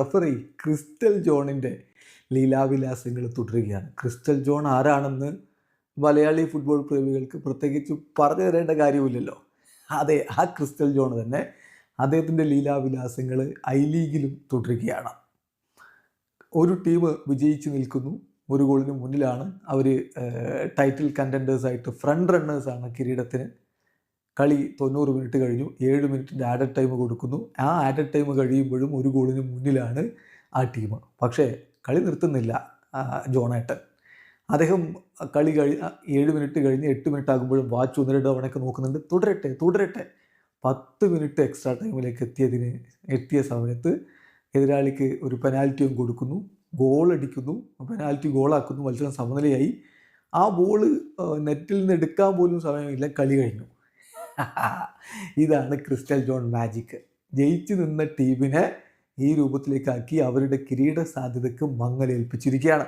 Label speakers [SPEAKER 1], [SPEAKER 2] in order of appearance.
[SPEAKER 1] Referee crystal ജോണിന്റെ ലീലാവിലാസങ്ങൾ തുടരുകയാണ്. Crystal John ആരാണെന്ന് മലയാളി ഫുട്ബോൾ പ്രേമികൾക്ക് പ്രത്യേകിച്ച് പറഞ്ഞു തരേണ്ട കാര്യമില്ലല്ലോ. അതെ ആ ക്രിസ്റ്റൽ ജോൺ തന്നെ അദ്ദേഹത്തിന്റെ ലീലാവിലാസങ്ങൾ ഐ ലീഗിലും തുടരുകയാണ്. ഒരു ടീം വിജയിച്ച് നിൽക്കുന്നു. ഒരു ഗോളിന് മുന്നിലാണ് അവർ ടൈറ്റിൽ കണ്ടന്റേഴ്സായിട്ട് ഫ്രണ്ട് റണ്ണേഴ്സാണ് കിരീടത്തിന് കളി തൊണ്ണൂറ് മിനിറ്റ് കഴിഞ്ഞു. ഏഴ് മിനിറ്റിന്റെ ആഡഡ് ടൈം കൊടുക്കുന്നു. ആ ആഡഡ് ടൈം കഴിയുമ്പോഴും ഒരു ഗോളിന് മുന്നിലാണ് ആ ടീം പക്ഷേ കളി നിർത്തുന്നില്ല ജോണേട്ടൻ. അദ്ദേഹം കളി കഴിഞ്ഞ ഏഴ് മിനിറ്റ് കഴിഞ്ഞ് എട്ട് മിനിറ്റ് ആകുമ്പോഴും വാച്ച് ഒന്ന് രണ്ട് തവണയൊക്കെ നോക്കുന്നുണ്ട്. തുടരട്ടെ തുടരട്ടെ. പത്ത് മിനിറ്റ് എക്സ്ട്രാ ടൈമിലേക്ക് എത്തിയതിന് എത്തിയ സമയത്ത് എതിരാളിക്ക് ഒരു പെനാൽറ്റിയും കൊടുക്കുന്നു. ഗോൾ അടിക്കുന്നു. പെനാൽറ്റി ഗോളാക്കുന്നു മത്സരം സമനിലയായി. ആ ബോൾ നെറ്റിൽ നിന്ന് എടുക്കാൻ പോലും സമയമില്ല. കളി കഴിഞ്ഞു. ഇതാണ് ക്രിസ്റ്റൽ ജോൺ മാജിക്. ജയിച്ചു നിന്ന ടീമിനെ ഈ രൂപത്തിലേക്കാക്കി അവരുടെ കിരീട സാധ്യതയ്ക്ക് മങ്ങലേൽപ്പിച്ചിരിക്കുകയാണ്.